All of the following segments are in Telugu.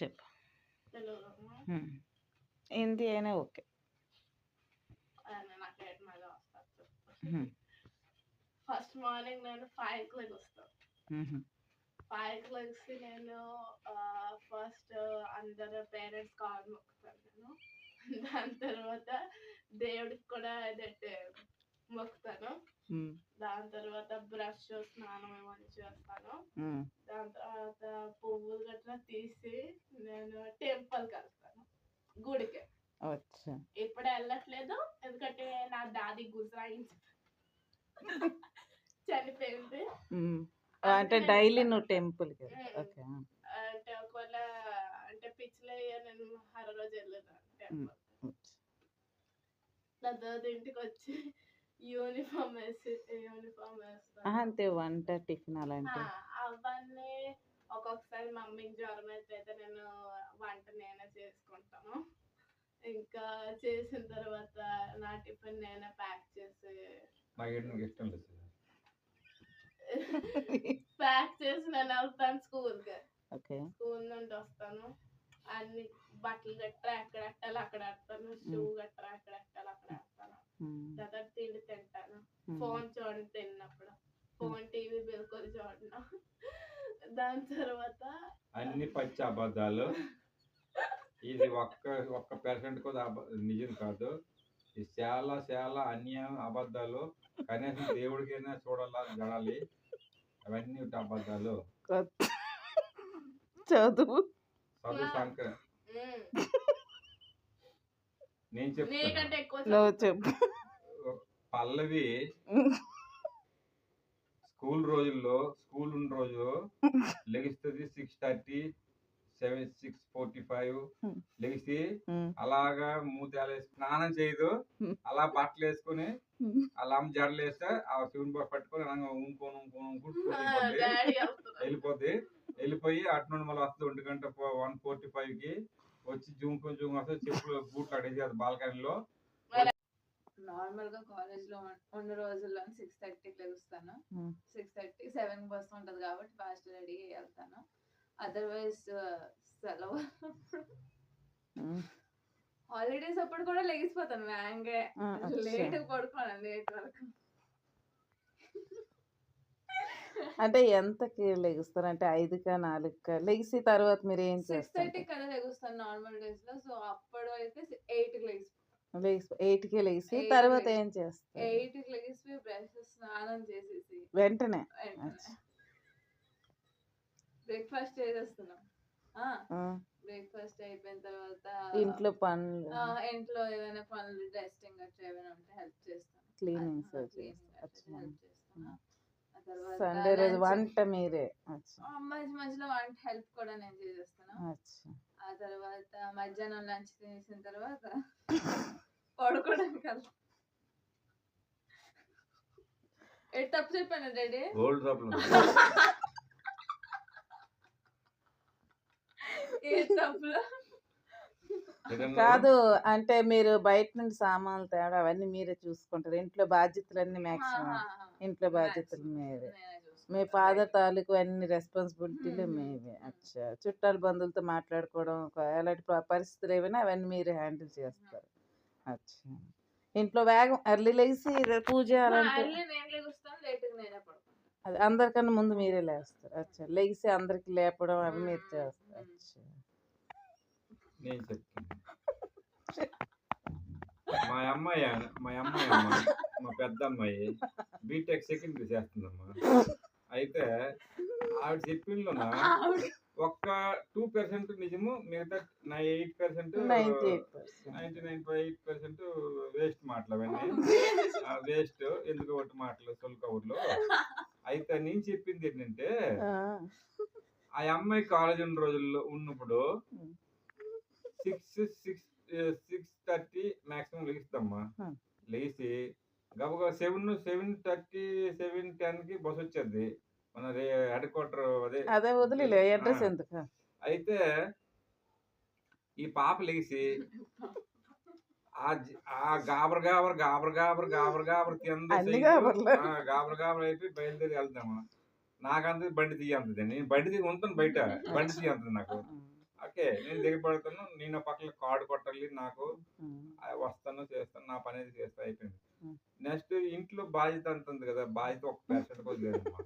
చెప్పు. హిందీ అయినా ఓకే. ఫస్ట్ మార్నింగ్ నేను ఫైవ్కి లెగ్ వస్తాను. ఫైవ్కి లెగ్సి నేను ఫస్ట్ అందరు పేరెంట్స్ కాల్ మొక్కుతాను నేను దాని తర్వాత దేవుడికి కూడా అదైతే మొక్కుతాను. దాని తర్వాత బ్రష్ స్నానం ఏమని చేస్తాను. దాని తర్వాత పువ్వులు గట్రా తీసి నేను టెంపుల్కి వెళ్తాను. గుడికి. ఇప్పుడు వెళ్ళట్లేదు. ఎందుకంటే నా దాది గుజరాయించి చనిపోయింది. అంటే డైలీ నువ్వు టెంపుల్కి ఓకే. అంటే ఒకవేళ అంటే పిచ్చిలో నేను హర రోజు వెళ్ళాను టెంపుల్ నా తర్వాత ఇంటికి వచ్చి యూనిఫామ్ వేసి యూనిఫామ్ వేస్తాను. అంతే వంట టిఫిన్ అలాంటి ఆ, అవన్నీ ఒక్కొక్కసారి మమ్మీకి జ్వరం అయితే నేను వంట నేనే చేసుకుంటాను. ఇంకా చేసిన తర్వాత నా టిఫిన్ నేనే ప్యాక్ చేసి ఇష్టం లేదు. ప్యాక్ చేసి నేను వెళ్తాను స్కూల్కి. ఓకే. స్కూల్ నుండి వస్తాను. అన్ని బట్టలు గట్రా ఎక్కడ ఎట్టాలి అక్కడ ఎడతాను షూ గట్రా ఎక్కడ ఎట్టాలి అక్కడ. తర్వాత తిండి తింటాను. ఫోన్ చూడండి తిన్నప్పుడు. ఫోన్ టీవీ బిల్కుల్ చూడను. దాని తర్వాత అన్ని పచ్చి అబద్ధాలు. ఇది ఒక్క ఒక్క పర్సెంట్ కూడా నిజం కాదు. ఇది చాలా చాలా అన్యాయం అబద్ధాలు. కనీసం దేవుడికైనా చూడాలా జడాలి అవన్నీ అబద్ధాలు. చదువు. చదువు సంక మ్మ్. నేను చెప్తాను. చెప్పు పల్లవి స్కూల్ రోజుల్లో స్కూల్ ఉన్న రోజు లెగిస్తుంది six thirty seven six forty five. లెగిసి. అలాగా మూతేలు స్నానం చేయదు. అలా బట్టలు వేసుకుని. అలా అమ్మ జడలు వేస్తే ఆ శివుని బాగా పట్టుకొని వెళ్ళిపోద్ది డాడీ వస్తున్నారు. వెళ్ళిపోద్ది వెళ్ళిపోయి అటు నుండి మళ్ళీ వస్తుంది ఒంటి గంట వన్ ఫోర్టీ ఫైవ్కి వచ్చి జూమ్ జూమ్ వస్తే చెప్పులు బూట్లు అడేసి అది బాల్కనీలో నార్మల్గా కాలేజ్లో ఉన్- ఉన్న రోజుల్లో సిక్స్ థర్టీకి లెగుస్తాను. సిక్స్ థర్టీ సెవెన్ బస్ ఉంటది కాబట్టి ఫాస్ట్ రెడీ అయ్యి వెళ్తాను అదర్వైజ్ సెలవు. హాలిడేస్ అప్పుడు కూడా లెగిసిపోతాను వ్యాంగే. లేట్ పడుకోను లేట్ వరకు అంటే ఎంతకి లెగుస్తారు? అంటే ఐదుకా నాలుగుకా? లెగిసి తర్వాత మీరు ఏం సిక్స్ చేస్తారు? థర్టీ కదా లెగుస్తాను నార్మల్ డేస్లో. సో అప్పుడు అయితే ఎయిట్కి లెగిసి లెగిసి ఎయిట్కి లెగిసి Eight కి తర్వాత ఏం చేస్తారు? ఎయిట్కి లెగిసి బ్రష్ స్నానం చేసేసి వెంటనే. బ్రేక్ఫాస్ట్ చేసేస్తున్నాం. ఆ, బ్రేక్ఫాస్ట్ అయిపోయిన తర్వాత ఇంట్లో పనులు. ఆ, ఇంట్లో ఏమైనా పనులు డస్టింగ్ అట్లా ఏమైనా ఉంటే హెల్ప్ చేస్తాను. cleaning అట్లా help చేస్తాను. సండే రోజు వంట మీరే. మధ్య మధ్యలో వంట హెల్ప్ కూడా నేను చేసేస్తాను. అచ్చా. ఆ తర్వాత మధ్యాహ్నం లంచ్ తినేసిన తర్వాత పడుకోవడానికి వెళ్తాను ఎటు తప్పు చెప్పాను డాడీ గోల్డ్ షాప్లో ఏ తప్పులో? కాదు. అంటే మీరు బయట నుండి సామాన్లు తేవడం అవన్నీ మీరే చూసుకుంటారు. ఇంట్లో బాధ్యతలన్నీ మ్యాక్సిమం ఇంట్లో బాధ్యతలు మీరే మీ ఫాదర్ తాలూకు అన్ని రెస్పాన్సిబిలిటీలు. మీవే. అచ్చా. చుట్టాల బంధువులతో మాట్లాడుకోవడం ఎలాంటి పరిస్థితులు ఏమైనా అవన్నీ మీరే హ్యాండిల్ చేస్తారు. అచ్చా. ఇంట్లో వేగం ఎర్లీ లేచి పూజ అలాంటి అది అందరికన్నా ముందు మీరే లేస్తారు. అచ్చా. లేచి అందరికి లేపడం అవి మీరు. చేస్తారు. అచ్చా. నేను చెప్తాను మా అమ్మాయి మా అమ్మాయి అమ్మ మా పెద్ద అమ్మాయి బీటెక్ సెకండ్ ఇయర్ చేస్తుందమ్మా. అయితే ఆవిడ చెప్పిండ్లోన ఒక్క టూ పర్సెంట్ నిజము మిగతా నా eight percent ninety nine eight percent waste మాటలు అవన్నీ. వేస్ట్ ఎందుకు ఒకటి మాటలు సొల్ కవర్లో అయితే నేను చెప్పింది ఏంటంటే ఆ. అమ్మాయి కాలేజ్ ఉన్న రోజుల్లో ఉన్నప్పుడు. Six six six thirty maximum లెగిస్తామ్మా Hmm. లేచి గబగబా సెవెన్ సెవెన్ థర్టీ సెవెన్ టెన్కి బస్ వచ్చేది మన హెడ్ క్వార్టర్ అదే. అదే వదిలే అడ్రస్. ఎందుకు? అయితే ఈ పాప లేచి ఆ గాబర్ గాబర్ గాబర్ గాబర్ గాబర్ గాబర్ కింద గాబర్ గాబర్ అయిపోయి బయలుదేరి వెళ్తాము నాకంత బండి తీయంతది నేను బండి తీసి ఉంటాను బయట. బండి తీయంతది నాకు. ఓకే. నేను దిగి పడతాను నేను పక్కన కార్డు కొట్టాలి నాకు వస్తాను చేస్తాను నా పని అయితే చేస్తా అయిపోయింది. నెక్స్ట్ ఇంట్లో బాధ్యత అంటుంది కదా బాధ్యత ఒక పర్సెంట్ కూడా లేదమ్మా.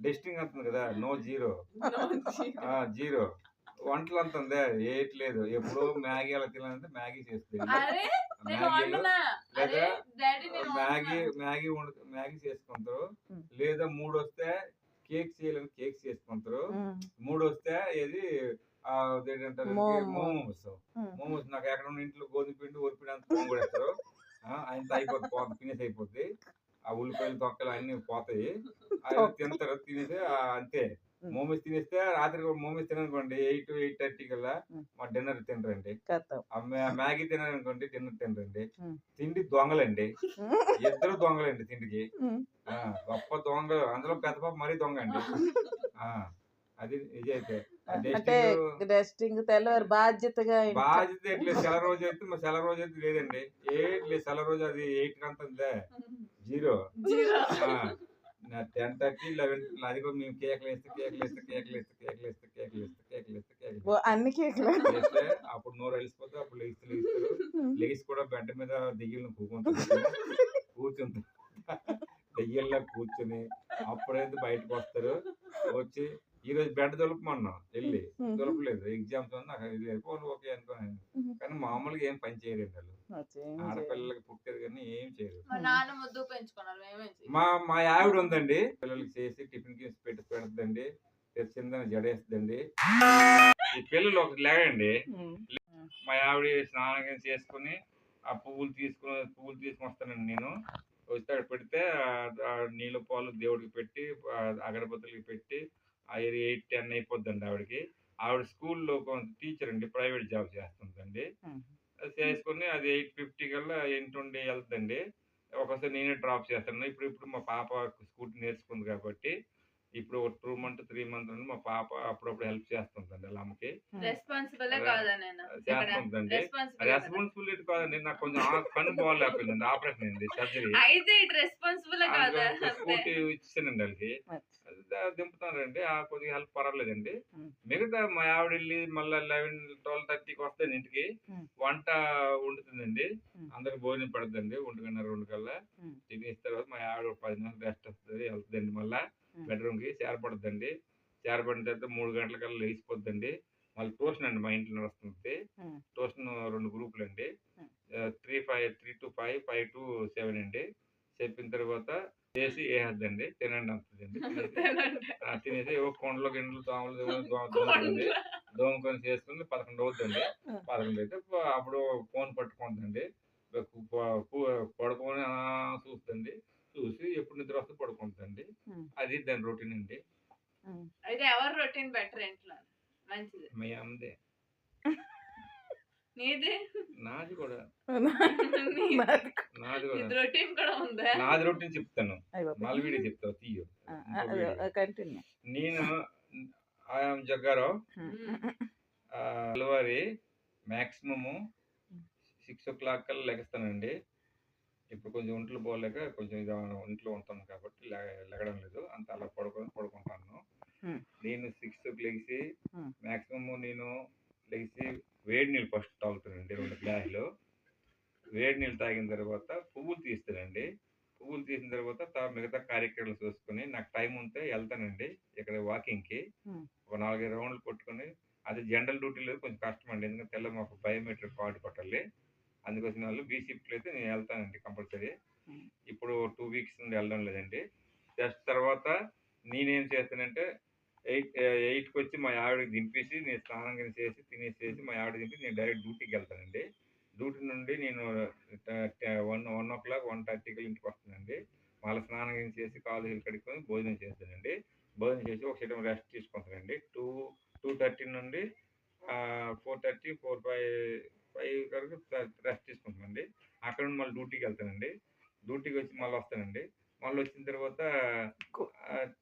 డెస్టింగ్ అంటుంది కదా నో జీరో జీరో వంటలు అంతుంది ఏట్లేదు ఎప్పుడో మ్యాగీ అలా తినాలంటే మ్యాగీ చేస్తుంది లేదా మ్యాగీ? మ్యాగీ వండు మ్యాగీ చేసుకుంటారు. లేదా మూడు వస్తే కేక్ చేయాలని కేక్ చేసుకుంటారు. మూడు వస్తే ఏది మోమో. మోమోస్. మోమోస్ నాకు ఎక్కడ ఉన్న ఇంట్లో గోధుమ పిండి ఒరిపిండి అంత పొంగొడేస్తారు ఆయన అయిపోతుంది పోతుంది ఫినిష్ అయిపోద్ది. ఆ ఉల్లిపాయలు తొక్కలు అన్ని పోతాయి. అవి తింటారు తినేసి అంతే. మోమోస్ తినేస్తే రాత్రి మోమోస్ తిననుకోండి ఎయిట్ ఎయిట్ థర్టీ కల్లా. మా డిన్నర్ తినరండి. మ్యాగీ తినారనుకోండి డిన్నర్ తినరండి. తిండి దొంగలండి. ఇద్దరు దొంగలండి తిండికి. గొప్ప దొంగ అందులో పెద్ద మరీ దొంగ అండి. ఆ, అది ఇదైతే ఆ అంటే డస్టింగ్ తెల్లవారు బాధ్యతగా బాధ్యత ఎట్లేదు సెల రోజు అయితే మరి సెల రోజు అయితే లేదండి. ఏట్లేదు సెల రోజు అది ఎయిట్ కంత ఉందే zero. Zero ten thirty eleven అది కూడా మేము కేకులు వేస్తే కేకులు వేస్తే కేకులు వేస్తే కేకులు వేస్తే కేకులు వేస్తే కేకులు వేస్తే కేకులు అన్ని కేకులు. వేస్తే అప్పుడు నోరు వెళ్ళిపోతే అప్పుడు లేచి లేస్తారు లేచి కూడా బెడ్ మీద దెయ్యలను కూకుంటుంది కూర్చుంది దెయ్యంలో కూర్చుని అప్పుడైతే బయటకు వస్తారు. వచ్చి ఈ రోజు బెడ్ దులపమన్నా వెళ్ళి. దులపలేదు. ఎగ్జామ్స్ నాకు లేదు. ఓకే అనుకోని. కానీ మామూలుగా ఏం పని చేయలేదు వాళ్ళు. ఆడపిల్లలకి పుట్టారు కానీ ఏం చేయరు మా. మా మా ఆవిడ ఉందండి. పిల్లలకి చేసి టిఫిన్కి పెట్టి పెడుతుందండి. తెచ్చిందని జడేస్తుందండి. ఈ పిల్లలు ఒక లేగండి చేయాలి. మా ఆవిడ స్నానం చేసుకుని ఆ పువ్వులు తీసుకుని పువ్వులు తీసుకుని వస్తానండి నేను. వస్తే అక్కడ పెడితే నీళ్ళ పాలు దేవుడికి పెట్టి అగరబత్తులకి పెట్టి ఆ ఎయిట్ టెన్ అయిపోద్దండి ఆవిడకి. ఆవిడ స్కూల్లో కొంచెం టీచర్ అండి ప్రైవేట్ జాబ్ చేస్తుందండి. చేసుకుని అది ఎయిట్ ఫిఫ్టీ కల్లా ఇంటుండి వెళ్తుందండి. ఒకసారి నేనే డ్రాప్ చేస్తాను. ఇప్పుడు ఇప్పుడు మా పాప స్కూటీ నేర్చుకుంది కాబట్టి ఇప్పుడు ఒక టూ మంత్ త్రీ మంత్ నుండి మా పాప అప్పుడప్పుడు హెల్ప్ చేస్తుందండి వాళ్ళ అమ్మకి. చేస్తుందండి. రెస్పాన్సిబుల్ రెస్పాన్సిబిలిటీ కాదండి. నాకు కొంచెం కన్ను బాగాలేకపోయిందండి ఆపరేషన్ అయింది సర్జరీ. స్కూటీ ఇచ్చానండి వాళ్ళకి. దింపుతానండి ఆ కొద్దిగా హెల్ప్ పర్వాలేదండి. మిగతా మా ఆవిడ వెళ్ళి మళ్ళీ లెవెన్ ట్వెల్వ్ థర్టీకి వస్తుంది ఇంటికి. వంట వండుతుందండి. అందరికి భోజనం పెడుతుంది ఒంటిగన్నర రెండు కల్లా. తినేసిన తర్వాత మా ఆవిడ పది నిమిషాలు రెస్ట్ వస్తుంది వెళ్తుందండి మళ్ళీ. బెడ్రూమ్కి చేరపడుతుందండి చేరపడిన తర్వాత మూడు గంటల కల్లా లేచిపోద్దండి మళ్ళీ ట్యూషన్ అండి మా ఇంట్లో ఉమ్. ట్యూషన్ రెండు గ్రూపులు అండి. Three five three two five five two seven అండి చెప్పిన తర్వాత చేసి వేసేద్దండి తినండి అంటుందండి తినేసి ఏవో కొండలు గిండలు దోమలు దోమకుంది దోమకొని చేసుకుని పదకొండు అవుతుందండి ఉమ్. పదకొండు అయితే అప్పుడు ఫోన్ పట్టుకుంటుందండి పడుకొని చూస్తుంది చూసి ఎప్పుడు నిద్ర వస్తే పడుకుంటుందండి. అది దాని రొటీన్ అండి. అయితే ఎవరు రొటీన్ బెటర్ ఇంట్లో? మంచిది. మీ అమ్మదే. నీది? నాది కూడా. నీ- నాది రొటీన్ కూడా ఉందా? నాది రొటీన్ చెప్తాను. మళ్ళీ చెప్తావు తీయు. కంటిన్యూ నేను ఐఎమ్ జగ్గారావు. తెల్లవారి మ్యాక్సిమము సిక్స్ ఓ క్లాక్ కల్లా లెగస్తానండి. ఇప్పుడు కొంచెం ఒంట్లో పోలేక కొంచెం ఇది ఒంట్లో ఉంటాను కాబట్టి లెగడం లేదు. అంత అలా పడుకొని పడుకుంటాను. నేను సిక్స్ లెగిసి Hmm. మ్యాక్సిమము నేను లెగిసి వేడి నీళ్ళు ఫస్ట్ తాగుతానండి రెండు గ్లాసులు. వేడి నీళ్ళు తాగిన తర్వాత పువ్వులు తీస్తానండి. పువ్వులు తీసిన తర్వాత తా- మిగతా కార్యక్రమాలు చూసుకొని నాకు టైం ఉంటే వెళ్తానండి ఇక్కడ వాకింగ్కి. ఒక నాలుగైదు రౌండ్లు కొట్టుకొని అది జనరల్ డ్యూటీలో కొంచెం కష్టం అండి. ఎందుకంటే తెల్ల మాకు బయోమెట్రిక్ కార్డు కొట్టాలి. అందుకోసం వాళ్ళు బీసీపీలో అయితే నేను వెళ్తానండి కంపల్సరీ. ఇప్పుడు టూ వీక్స్ నుండి వెళ్ళడం లేదండి. జస్ట్ తర్వాత నేనేం చేస్తానంటే ఎయిట్ ఎయిట్కి వచ్చి మా ఆవిడకి దింపేసి నేను స్నానం చేసి తినేసేసి మా ఆవిడ దింపి నేను డైరెక్ట్ డ్యూటీకి వెళ్తానండి. డ్యూటీ నుండి నేను one one o'clock one థర్టీకి ఇంటికి వస్తానండి. మళ్ళీ స్నానం చేసి కాలు కడుక్కొని భోజనం చేస్తానండి. భోజనం చేసి ఒక సైతం రెస్ట్ తీసుకుంటానండి. టూ టూ థర్టీ నుండి four thirty four five five వరకు రెస్ట్ తీసుకుంటానండి. అక్కడ నుండి మళ్ళీ డ్యూటీకి వెళ్తానండి. డ్యూటీకి వచ్చి మళ్ళీ వస్తానండి. మళ్ళీ వచ్చిన తర్వాత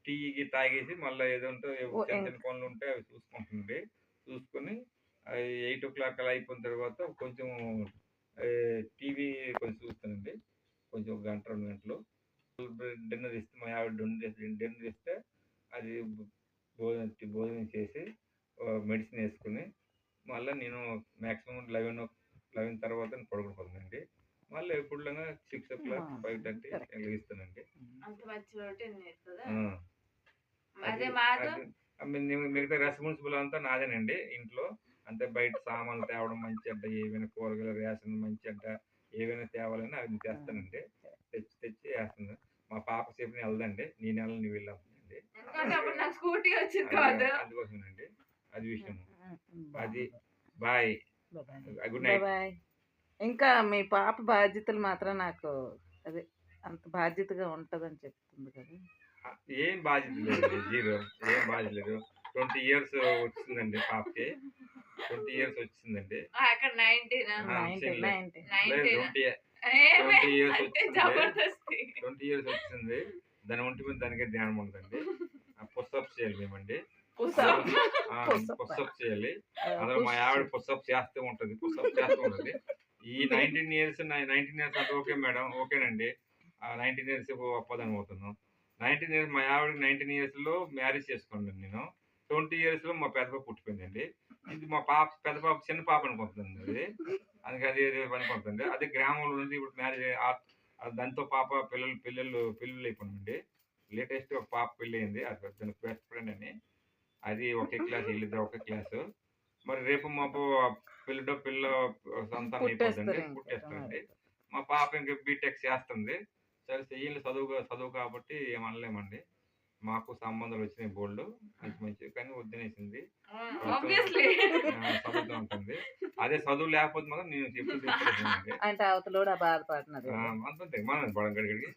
టీకి తాగేసి మళ్ళీ ఏదో ఉంటే చిన్న చిన్న పనులు ఉంటే అవి చూసుకుంటుంది చూసుకొని ఎయిట్ ఓ క్లాక్ అలా అయిపోయిన తర్వాత కొంచెం టీవీ కొంచెం చూస్తానండి. కొంచెం ఒక గంట రెండు గంటలు. డిన్నర్ ఇస్తే మా ఆవిడ డిన్నర్ డిన్నర్ ఇస్తే అది భోజనం భోజనం చేసి మెడిసిన్ వేసుకుని మళ్ళీ నేను మాక్సిమం లెవెన్ లెవెన్ తర్వాత పడుకుంటుందండి మళ్ళీ ఎప్పుడు six o'clock five thirty మీ- మిగతా రెస్పాన్సిబుల్ అంతా నాదేనండి ఇంట్లో. అంటే బయట సామాన్లు తేవడం మంచి అడ్డ ఏవైనా కూరగాయలు రేషన్ మంచి అడ్డ ఏవైనా తేవాలని అవి తెస్తానండి. తెచ్చి తెచ్చి వేస్తాను. మా పాప సేపు వెళ్దండి. నీ నెల నువ్వు నాకు స్కూటీ వచ్చింది కాదు. అందుకోసమేనండి. అది విషయం అది bye. Bye. Good night. Bye. ఇంకా మీ పాప బాధ్యతలు మాత్రం నాకు అదే అంత బాధ్యతగా ఉంటదని చెప్తుంది కదా. ఏం బాధ్యత లేదు జీరో. ఏం బాధ్యత లేదు. ట్వంటీ ఇయర్స్ వచ్చిందండి పాపకి. ట్వంటీ ఇయర్స్ వచ్చిందండి. అక్కడ నైన్టీన్ ట్వంటీ ఇయర్స్ వచ్చింది. జబర్దస్తి. ట్వంటీ ఇయర్స్ వచ్చింది. దాని ఒంటి మీద దానికే ధ్యానం ఉంటుందండి పుస్తప్ చేయాలి మేమండి. పుస్తప్. చేయాలి. అందులో మా ఆవిడ పుస్తప్ చేస్తూ ఉంటుంది పుస్తప్ చేస్తూ ఉంటుంది. ఈ నైన్టీన్ ఇయర్స్ నైన్టీన్ ఇయర్స్ అంటే ఓకే మేడం ఓకేనండి. ఆ నైన్టీన్ ఇయర్స్ ఒప్పదని పోతున్నాం. నైన్టీన్ ఇయర్స్ మా ఆవిడకి నైన్టీన్ ఇయర్స్లో మ్యారేజ్ చేసుకున్నాను నేను. ట్వంటీ ఇయర్స్లో మా పెద్ద పాప పుట్టిపోయిందండి. ఇది మా పాప పెద్ద పాప చిన్న పాప అనుకుంటుంది అది. అందుకే అది అది అనుకుంటుంది అదే గ్రామంలో నుంచి ఇప్పుడు మ్యారేజ్ దాంతో పాప పిల్లలు పిల్లలు పిల్లలు అయిపోయిందండి లేటెస్ట్ ఒక పాప పెళ్ళి అయింది అది పెద్ద బెస్ట్ ఫ్రెండ్ అని అది ఒకే క్లాస్ వీళ్ళిద్దరు ఒకే క్లాస్. మరి రేపు మాకు పిల్లడో పిల్ల సంతానం అయిపోతుంది. పుట్టేస్తుంది మా పాప ఇంకా బీటెక్ చేస్తుంది. సరే చెయ్యాలి చదువు చదువు కాబట్టి ఏమనలేమండి. మాకు సంబంధాలు వచ్చినాయి బోల్డ్ మంచి మంచి కానీ వద్దనేసింది. ఉంటుంది. అదే చదువు లేకపోతే మాత్రం నేను చెప్తుంది అంటే అవతలో బాధపడుతున్నారు అంత మనం గడిగడికి